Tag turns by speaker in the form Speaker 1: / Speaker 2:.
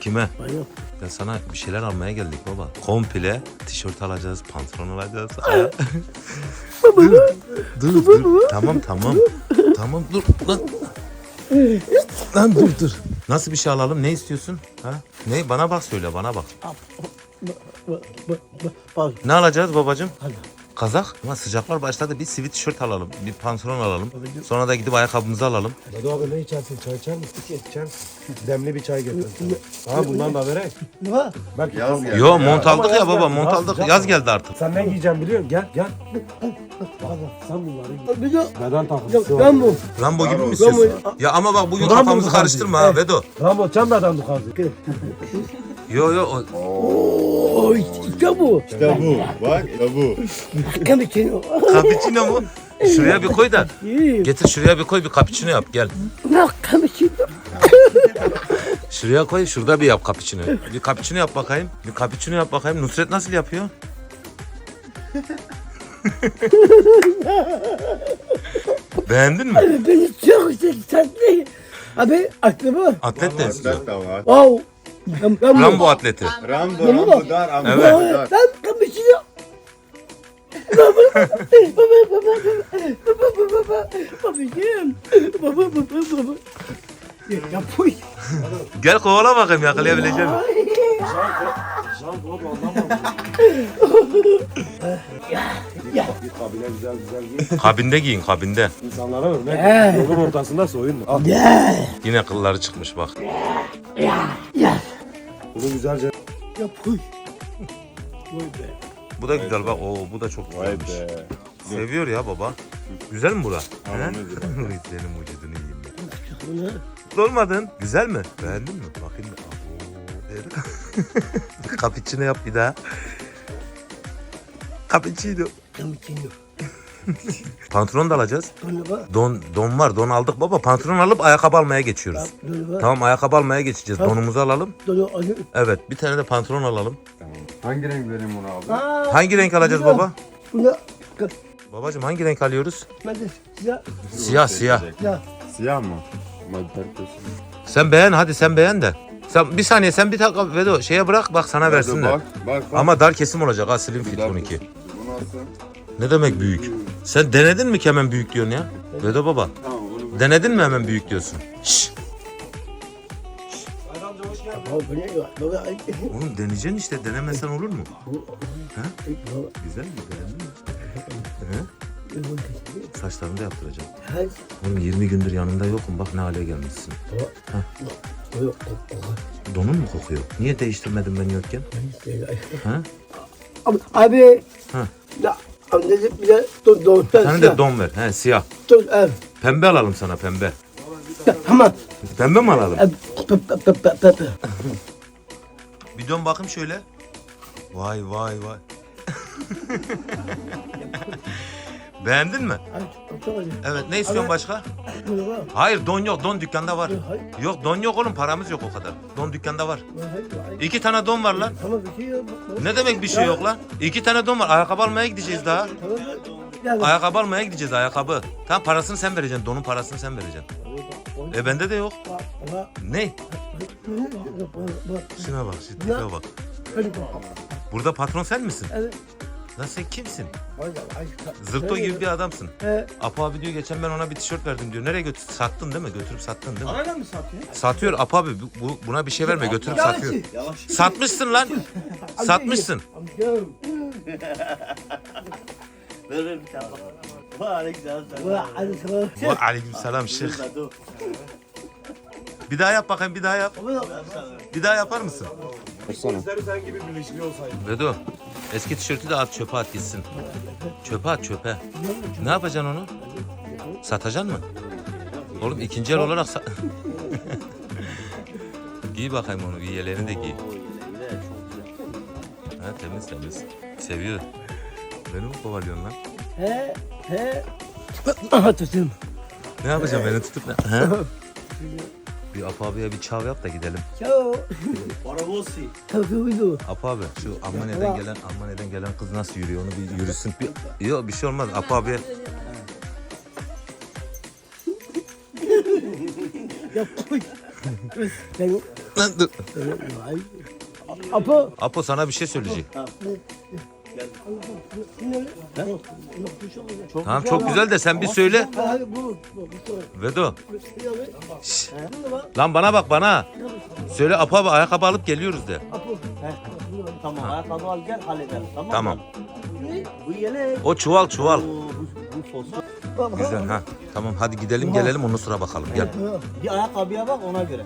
Speaker 1: Kime?
Speaker 2: Bana.
Speaker 1: Ya sana bir şeyler almaya geldik baba. Komple tişört alacağız, pantolon alacağız. Aya- dur, dur, dur. Tamam, tamam. Tamam, dur. Lan. Lan dur, dur. Nasıl bir şey alalım? Ne istiyorsun? Ha? Ne? Bana bak söyle, bana bak,
Speaker 2: bak, bak.
Speaker 1: Ne alacağız babacığım?
Speaker 2: Hadi.
Speaker 1: Kazak. Ama sıcaklar başladı. Bir sivit tişört alalım. Bir pantolon alalım. Sonra da gidip ayakkabımızı alalım.
Speaker 3: Hadi abi ne içersin? Çay içer misin? İçer misin? Demli bir çay getir. Ha bundan da verek.
Speaker 2: Ne var?
Speaker 3: Belki
Speaker 4: Yaz geldi.
Speaker 1: Yo mont aldık ya
Speaker 3: yaz
Speaker 1: baba. Mont
Speaker 3: Daha
Speaker 1: aldık.
Speaker 3: sıcak
Speaker 1: Yaz
Speaker 3: mı?
Speaker 1: geldi artık.
Speaker 3: Sen ne giyeceğim biliyorsun? Gel gel.
Speaker 2: Bak,
Speaker 3: Sen bunları giy.
Speaker 2: Bir de
Speaker 3: Beden takıntısı
Speaker 2: bu.
Speaker 1: Rambo gibi mi
Speaker 4: Rambo.
Speaker 1: istiyorsun?
Speaker 2: Rambo.
Speaker 1: Ya ama bak bugün
Speaker 3: Rambo
Speaker 1: kafamızı karıştırma ha Vedo.
Speaker 3: Rambo sen beden tukazı.
Speaker 1: Yo yo. o-
Speaker 2: Oo, işte bu.
Speaker 4: İşte bu. Bak işte bu.
Speaker 2: Kendine.
Speaker 1: Cappuccino mu? Şuraya bir koy da. Getir şuraya bir koy bir cappuccino yap gel.
Speaker 2: Bak kendi kendine.
Speaker 1: Şuraya koy şurada bir yap cappuccino. Bir cappuccino yap bakayım. Bir cappuccino yap bakayım. Nusret nasıl yapıyor? Beğendin mi?
Speaker 2: Beni çok sevdi. Abi aklıma.
Speaker 1: Atlet de istiyor.
Speaker 2: Wow. Ben
Speaker 1: Rambo atleti.
Speaker 4: Rambo, Rambo dar, Rambo
Speaker 1: Evet.
Speaker 4: dar.
Speaker 2: Ben kapışıyor. Baba, baba, baba, baba, baba, baba, babacığım, baba, baba, baba. Ya, ya puy.
Speaker 1: Gel kovala bakayım?
Speaker 3: Can bu anlamadım. Bir güzel güzel.
Speaker 1: Kabinde giyin kabinde.
Speaker 3: İnsanlara örnek. Yolun ortasında soyunma. Al
Speaker 1: Yine kılları çıkmış bak.
Speaker 3: Bunu güzelce.
Speaker 2: ya puy. Vay be.
Speaker 1: Bu da güzel bak. Oo bu da çok
Speaker 4: Vay
Speaker 1: güzelmiş.
Speaker 4: be.
Speaker 1: Seviyor ya baba. Güzel mi bura? He? Senin vücudunu yiyeyim ben.
Speaker 2: Bunu
Speaker 1: Olmadın. Güzel mi? Beğendin mi? Bakayım. bir. Abo. Cappuccino yap bir daha. Cappuccino.
Speaker 2: kapışıyor.
Speaker 1: Pantolon da alacağız. Don don var. Don aldık baba. Pantolon alıp ayakkabı almaya geçiyoruz. Tamam ayakkabı almaya geçeceğiz. Donumuzu alalım. Evet. Bir tane de pantolon alalım.
Speaker 4: Hangi renk vereyim onu abi?
Speaker 1: Hangi renk alacağız baba?
Speaker 2: Bunu,
Speaker 1: Babacığım hangi renk alıyoruz?
Speaker 2: ben de size,
Speaker 1: Siyah siyah.
Speaker 2: ya,
Speaker 4: Siyah mı?
Speaker 1: Sen beğen hadi sen beğen de. Sen bir saniye sen bir dakika Vedo şeye bırak bak sana versinler.
Speaker 4: Bak, bak, bak.
Speaker 1: Ama dar kesim olacak ha slim fit
Speaker 4: Dar
Speaker 1: 12.
Speaker 4: kesim. Bu nasıl?
Speaker 1: Ne demek büyük? Sen denedin mi ki hemen büyük diyorsun ya? Vedo baba.
Speaker 4: Tamam
Speaker 1: Denedin mi hemen büyük diyorsun? Şşş.
Speaker 2: baba, bu ne ya? Baba, ay,
Speaker 1: Oğlum deneyeceksin işte denemesen olur mu?
Speaker 2: baba,
Speaker 1: Güzel mi beğendin mi? He?
Speaker 2: bu-
Speaker 1: Saçlarını da yaptıracağım. Oğlum 20 gündür yanında yokum bak ne hale gelmişsin.
Speaker 2: bu-
Speaker 1: Donun mu kokuyor? Niye değiştirmedin ben yokken? Ha?
Speaker 2: Abi, abi.
Speaker 1: Ha.
Speaker 2: Ne bir de don don.
Speaker 1: Bir tane de don ver. He siyah.
Speaker 2: Don ev.
Speaker 1: Pembe alalım sana pembe.
Speaker 2: Ya, Tamam.
Speaker 1: Pembe mi alalım?
Speaker 2: Ev, pe pe pe pe pe pe.
Speaker 1: Bir dön bakayım şöyle. Vay vay vay. Beğendin mi?
Speaker 2: Ay, çok acı.
Speaker 1: Evet ne istiyorsun
Speaker 2: Abi-
Speaker 1: başka? Hayır don yok don dükkanda var.
Speaker 2: Hayır.
Speaker 1: Yok don yok oğlum paramız yok o kadar. Don dükkanda var.
Speaker 2: Hayır, hayır.
Speaker 1: İki tane don var lan.
Speaker 2: Tamam bir şey yok.
Speaker 1: Ne demek bir şey yok lan? İki tane don var. Ayakkabı almaya gideceğiz daha.
Speaker 2: Tamam mı? Ya,
Speaker 1: Ayakkabı almaya gideceğiz ayakkabı. Tamam parasını sen vereceksin. Donun parasını sen vereceksin. E bende de yok.
Speaker 2: bak, bak,
Speaker 1: Ne?
Speaker 2: bak, bak.
Speaker 1: Şuna bak şu tipe bak.
Speaker 2: Hadi bak.
Speaker 1: Burada patron sen misin?
Speaker 2: Evet.
Speaker 1: Lan sen kimsin? Zırto gibi bir adamsın.
Speaker 2: He,
Speaker 1: Apo abi diyor geçen ben ona bir tişört verdim diyor. Nereye götür? Sattın değil mi? Götürüp sattın değil mi?
Speaker 5: Parayla mı satıyor?
Speaker 1: Satıyor Apo abi bu, bu- buna bir şey verme götürüp
Speaker 2: Yavaş.
Speaker 1: satıyor.
Speaker 5: Yavaş.
Speaker 1: Satmışsın lan. Satmışsın.
Speaker 2: Amcam.
Speaker 5: Ver ver bir tane bak. Vay
Speaker 2: hadi sana.
Speaker 1: Ve.
Speaker 5: Dur da dur.
Speaker 1: Bir daha yap bakayım bir daha yap. Bir daha yapar mısın?
Speaker 3: İzleri sen gibi bilinçli olsaydı.
Speaker 1: Vedo eski tişörtü de at çöpe at gitsin. Çöpe at çöpe. Ne yapacaksın onu? Satacaksın mı? Oğlum ikinci el olarak sa- giy bakayım onu de giy.
Speaker 5: Yine çok güzel.
Speaker 1: Ha temiz temiz. Seviyor. Beni mi kovalıyorsun lan?
Speaker 2: He, he. Aha tutayım.
Speaker 1: Ne yapacağım beni tutup ne? Ha? Bir Apo abiye bir çav yap da gidelim.
Speaker 2: Ciao.
Speaker 5: Barabossi.
Speaker 2: Takıldı.
Speaker 1: Apo abi şu Almanya'dan gelen Almanya'dan gelen kız nasıl yürüyor onu bir yürüsün. Bir, yok bir şey olmaz Apo abiye.
Speaker 2: Ya puy. Sen
Speaker 1: Lan dur.
Speaker 2: Apo.
Speaker 1: Apo sana bir şey söyleyecek.
Speaker 5: Çok
Speaker 1: Tamam çok güzel de sen bir söyle. Vedo. Şşş.
Speaker 2: Lan?
Speaker 1: Bana bak bana. Söyle Apo abi ayakkabı alıp geliyoruz de.
Speaker 5: Tamam ayakkabı al gel halledelim. Tamam.
Speaker 1: Tamam.
Speaker 5: Bu yelek.
Speaker 1: O çuval çuval. Güzel ha. Tamam hadi gidelim gelelim ondan sonra bakalım gel.
Speaker 5: Bir ayakkabıya bak ona göre.